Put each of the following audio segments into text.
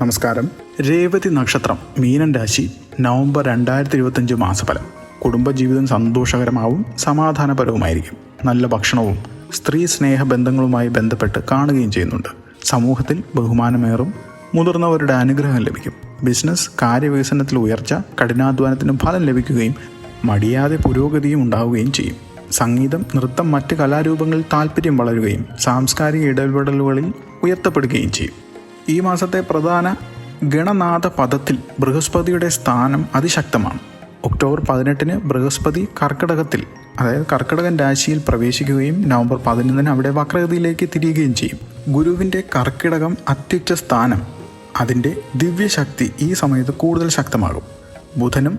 നമസ്കാരം. രേവതി നക്ഷത്രം മീനൻ രാശി നവംബർ രണ്ടായിരത്തി ഇരുപത്തഞ്ച് മാസഫലം. കുടുംബജീവിതം സന്തോഷകരമാവും സമാധാനപരവുമായിരിക്കും. നല്ല ഭക്ഷണവും സ്ത്രീ സ്നേഹ ബന്ധങ്ങളുമായി ബന്ധപ്പെട്ട് കാണുകയും ചെയ്യുന്നുണ്ട്. സമൂഹത്തിൽ ബഹുമാനമേറും മുതിർന്നവരുടെ അനുഗ്രഹം ലഭിക്കും. ബിസിനസ് കാര്യവികസനത്തിൽ ഉയർച്ച കഠിനാധ്വാനത്തിനും ഫലം ലഭിക്കുകയും മടിയാതെ പുരോഗതിയും ഉണ്ടാവുകയും ചെയ്യും. സംഗീതം നൃത്തം മറ്റ് കലാരൂപങ്ങളിൽ താല്പര്യം വളരുകയും സാംസ്കാരിക ഇടപെടലുകളിൽ ഉയർത്തപ്പെടുകയും ചെയ്യും. ഈ മാസത്തെ പ്രധാന ഗണനാഥ പദത്തിൽ ബൃഹസ്പതിയുടെ സ്ഥാനം അതിശക്തമാണ്. ഒക്ടോബർ പതിനെട്ടിന് ബൃഹസ്പതി കർക്കിടകത്തിൽ അതായത് കർക്കിടകൻ രാശിയിൽ പ്രവേശിക്കുകയും നവംബർ പതിനൊന്നിന് അവിടെ വക്രഗതിയിലേക്ക് തിരിയുകയും ചെയ്യും. ഗുരുവിന്റെ കർക്കിടകം അത്യുച്ച സ്ഥാനം അതിന്റെ ദിവ്യശക്തി ഈ സമയത്ത് കൂടുതൽ ശക്തമാകും. ബുധനും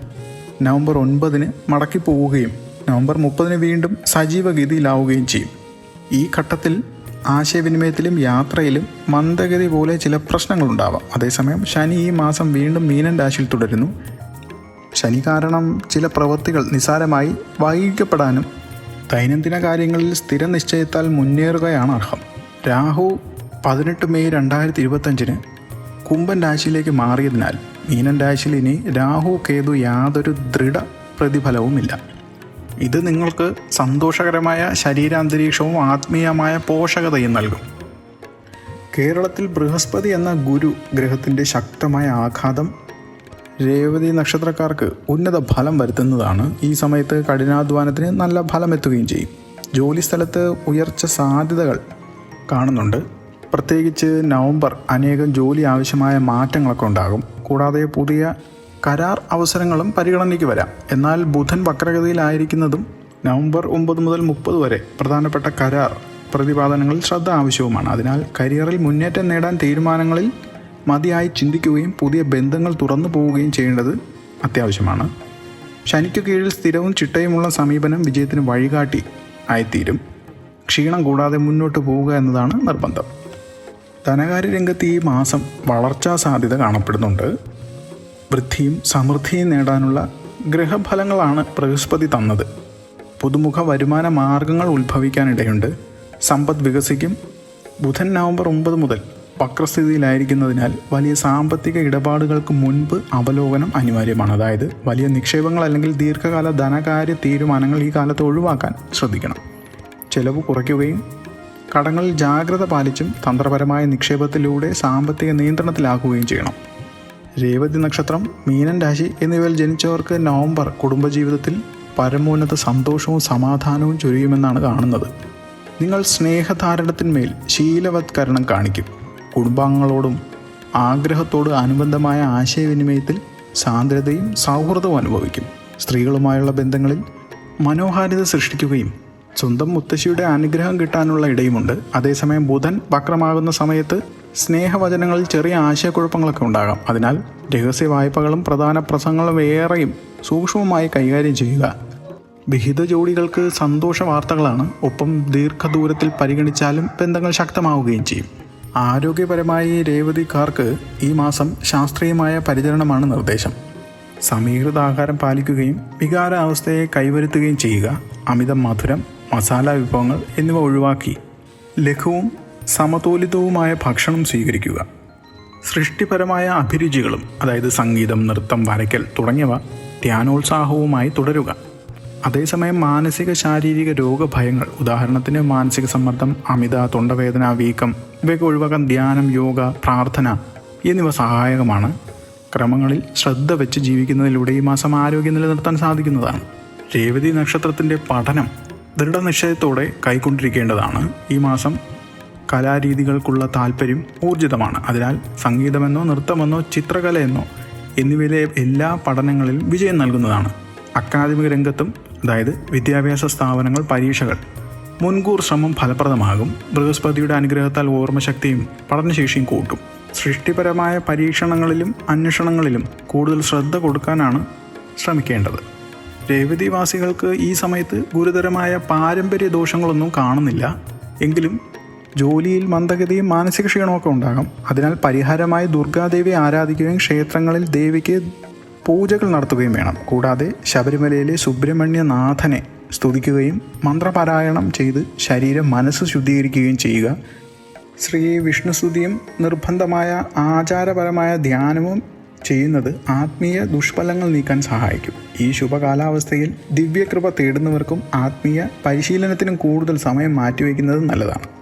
നവംബർ ഒൻപതിന് മടക്കി പോവുകയും നവംബർ മുപ്പതിന് വീണ്ടും സജീവഗതിയിലാവുകയും ചെയ്യും. ഈ ഘട്ടത്തിൽ ആശയവിനിമയത്തിലും യാത്രയിലും മന്ദഗതി പോലെ ചില പ്രശ്നങ്ങളുണ്ടാവാം. അതേസമയം ശനി ഈ മാസം വീണ്ടും മീനൻ രാശിയിൽ തുടരുന്നു. ശനി കാരണം ചില പ്രവൃത്തികൾ നിസാരമായി വൈകിക്കപ്പെടാനും ദൈനംദിന കാര്യങ്ങളിൽ സ്ഥിര നിശ്ചയത്താൽ മുന്നേറുകയാണ് അർഹം. രാഹു പതിനെട്ട് മെയ് രണ്ടായിരത്തി ഇരുപത്തഞ്ചിന് കുംഭൻ രാശിയിലേക്ക് മാറിയതിനാൽ മീനൻ രാശിയിൽ ഇനി രാഹു കേതു യാതൊരു ദൃഢ പ്രതിഫലവുമില്ല. ഇത് നിങ്ങൾക്ക് സന്തോഷകരമായ ശരീരാന്തരീക്ഷവും ആത്മീയമായ പോഷകതയും നൽകും. കേരളത്തിൽ ബൃഹസ്പതി എന്ന ഗുരു ഗ്രഹത്തിന്റെ ശക്തമായ ആഘാതം രേവതി നക്ഷത്രക്കാർക്ക് ഉന്നത ഫലം വരുത്തുന്നതാണ്. ഈ സമയത്ത് കഠിനാധ്വാനത്തിന് നല്ല ഫലം എത്തുകയും ചെയ്യും. ജോലി സ്ഥലത്ത് ഉയർച്ച സാധ്യതകൾ കാണുന്നുണ്ട്. പ്രത്യേകിച്ച് നവംബർ അനേകം ജോലി ആവശ്യമായ മാറ്റങ്ങളൊക്കെ ഉണ്ടാകും. കൂടാതെ പുതിയ കരാർ അവസരങ്ങളും പരിഗണനയ്ക്ക് വരാം. എന്നാൽ ബുധൻ വക്രഗതിയിലായിരിക്കുന്നതും നവംബർ ഒമ്പത് മുതൽ മുപ്പത് വരെ പ്രധാനപ്പെട്ട കരാർ പ്രതിപാദനങ്ങളിൽ ശ്രദ്ധ ആവശ്യവുമാണ്. അതിനാൽ കരിയറിൽ മുന്നേറ്റം നേടാൻ തീരുമാനങ്ങളിൽ മതിയായി ചിന്തിക്കുകയും പുതിയ ബന്ധങ്ങൾ തുറന്നു പോവുകയും ചെയ്യേണ്ടത് അത്യാവശ്യമാണ്. ശനിക്ക് കീഴിൽ സ്ഥിരവും ചിട്ടയുമുള്ള സമീപനം വിജയത്തിന് വഴികാട്ടി ആയിത്തീരും. ക്ഷീണം കൂടാതെ മുന്നോട്ട് പോവുക എന്നതാണ് നിർബന്ധം. ധനകാര്യ രംഗത്ത് ഈ മാസം വളർച്ചാ സാധ്യത കാണപ്പെടുന്നുണ്ട്. വൃദ്ധിയും സമൃദ്ധിയും നേടാനുള്ള ഗ്രഹഫലങ്ങളാണ് ബൃഹസ്പതി തന്നത്. പുതുമുഖ വരുമാന മാർഗങ്ങൾ ഉത്ഭവിക്കാനിടയുണ്ട്. സമ്പദ് വികസിക്കും. ബുധൻ നവംബർ ഒമ്പത് മുതൽ വക്രസ്ഥിതിയിലായിരിക്കുന്നതിനാൽ വലിയ സാമ്പത്തിക ഇടപാടുകൾക്ക് മുൻപ് അവലോകനം അനിവാര്യമാണ്. അതായത് വലിയ നിക്ഷേപങ്ങൾ അല്ലെങ്കിൽ ദീർഘകാല ധനകാര്യ തീരുമാനങ്ങൾ ഈ കാലത്ത് ഒഴിവാക്കാൻ ശ്രദ്ധിക്കണം. ചെലവ് കുറയ്ക്കുകയും കടങ്ങളിൽ ജാഗ്രത പാലിച്ചും തന്ത്രപരമായ നിക്ഷേപത്തിലൂടെ സാമ്പത്തിക നിയന്ത്രണത്തിലാക്കുകയും ചെയ്യണം. രേവതി നക്ഷത്രം മീനൻ രാശി എന്നിവയിൽ ജനിച്ചവർക്ക് നവംബർ കുടുംബജീവിതത്തിൽ പരമോന്നത സന്തോഷവും സമാധാനവും ചൊരിയുമെന്നാണ് കാണുന്നത്. നിങ്ങൾ സ്നേഹധാരണത്തിന്മേൽ ശീലവത്കരണം കാണിക്കും. കുടുംബാംഗങ്ങളോടും ആഗ്രഹത്തോട് അനുബന്ധമായ ആശയവിനിമയത്തിൽ സാന്ദ്രതയും സൗഹൃദവും അനുഭവിക്കും. സ്ത്രീകളുമായുള്ള ബന്ധങ്ങളിൽ മനോഹാരിത സൃഷ്ടിക്കുകയും സ്വന്തം മുത്തശ്ശിയുടെ അനുഗ്രഹം കിട്ടാനുള്ള ഇടയുമുണ്ട്. അതേസമയം ബുധൻ വക്രമാകുന്ന സമയത്ത് സ്നേഹവചനങ്ങളിൽ ചെറിയ ആശയക്കുഴപ്പങ്ങളൊക്കെ ഉണ്ടാകാം. അതിനാൽ രഹസ്യ വായ്പകളും പ്രധാന പ്രസംഗങ്ങളും ഏറെയും സൂക്ഷ്മമായി കൈകാര്യം ചെയ്യുക. വിഹിത ജോഡികൾക്ക് സന്തോഷ വാർത്തകളാണ് ഒപ്പം ദീർഘദൂരത്തിൽ പരിഗണിച്ചാലും ബന്ധങ്ങൾ ശക്തമാവുകയും ചെയ്യും. ആരോഗ്യപരമായി രേവതിക്കാർക്ക് ഈ മാസം ശാസ്ത്രീയമായ പരിചരണമാണ് നിർദ്ദേശം. സമീകൃത ആഹാരം പാലിക്കുകയും വികാരാവസ്ഥയെ കൈവരുത്തുകയും ചെയ്യുക. അമിത മധുരം മസാല വിഭവങ്ങൾ എന്നിവ ഒഴിവാക്കി. ലഘുവും സമതോലിതവുമായ ഭക്ഷണം സ്വീകരിക്കുക. സൃഷ്ടിപരമായ അഭിരുചികളും അതായത് സംഗീതം നൃത്തം വരയ്ക്കൽ തുടങ്ങിയവ ധ്യാനോത്സാഹവുമായി തുടരുക. അതേസമയം മാനസിക ശാരീരിക രോഗഭയങ്ങൾ ഉദാഹരണത്തിന് മാനസിക സമ്മർദ്ദം അമിത തൊണ്ടവേദന വീക്കം ഇവയൊക്കെ ഒഴിവാക്കാൻ ധ്യാനം യോഗ പ്രാർത്ഥന എന്നിവ സഹായകമാണ്. ക്രമങ്ങളിൽ ശ്രദ്ധ വെച്ച് ജീവിക്കുന്നതിലൂടെ ഈ മാസം ആരോഗ്യം നിലനിർത്താൻ സാധിക്കുന്നതാണ്. രേവതി നക്ഷത്രത്തിന്റെ പഠനം ദൃഢനിശ്ചയത്തോടെ കൈക്കൊണ്ടിരിക്കേണ്ടതാണ് ഈ മാസം കലാരീതികൾക്കുള്ള താല്പര്യം ഊർജിതമാണ്. അതിനാൽ സംഗീതമെന്നോ നൃത്തമെന്നോ ചിത്രകലയെന്നോ എന്നിവയിലെ എല്ലാ പഠനങ്ങളിലും വിജയം നൽകുന്നതാണ്. അക്കാദമിക രംഗത്തും അതായത് വിദ്യാഭ്യാസ സ്ഥാപനങ്ങൾ പരീക്ഷകൾ മുൻകൂർ ശ്രമം ഫലപ്രദമാകും. ബൃഹസ്പതിയുടെ അനുഗ്രഹത്താൽ ഓർമ്മശക്തിയും പഠനശേഷിയും കൂട്ടും. സൃഷ്ടിപരമായ പരീക്ഷണങ്ങളിലും അന്വേഷണങ്ങളിലും കൂടുതൽ ശ്രദ്ധ കൊടുക്കാനാണ് ശ്രമിക്കേണ്ടത്. രേവതിവാസികൾക്ക് ഈ സമയത്ത് ഗുരുതരമായ പാരമ്പര്യ ദോഷങ്ങളൊന്നും കാണുന്നില്ല. എങ്കിലും ജോലിയിൽ മന്ദഗതിയും മാനസിക ക്ഷീണമൊക്കെ ഉണ്ടാകാം. അതിനാൽ പരിഹാരമായി ദുർഗാദേവിയെ ആരാധിക്കുകയും ക്ഷേത്രങ്ങളിൽ ദേവിക്ക് പൂജകൾ നടത്തുകയും വേണം. കൂടാതെ ശബരിമലയിലെ സുബ്രഹ്മണ്യനാഥനെ സ്തുതിക്കുകയും മന്ത്രപാരായണം ചെയ്ത് ശരീരം മനസ്സ് ശുദ്ധീകരിക്കുകയും ചെയ്യുക. ശ്രീ വിഷ്ണുസ്തുതിയും നിർബന്ധമായ ആചാരപരമായ ധ്യാനവും ചെയ്യുന്നത് ആത്മീയ ദുഷ്ഫലങ്ങൾ നീക്കാൻ സഹായിക്കും. ഈ ശുഭകാലാവസ്ഥയിൽ ദിവ്യകൃപ തേടുന്നവർക്കും ആത്മീയ പരിശീലനത്തിനും കൂടുതൽ സമയം മാറ്റിവെക്കുന്നത് നല്ലതാണ്.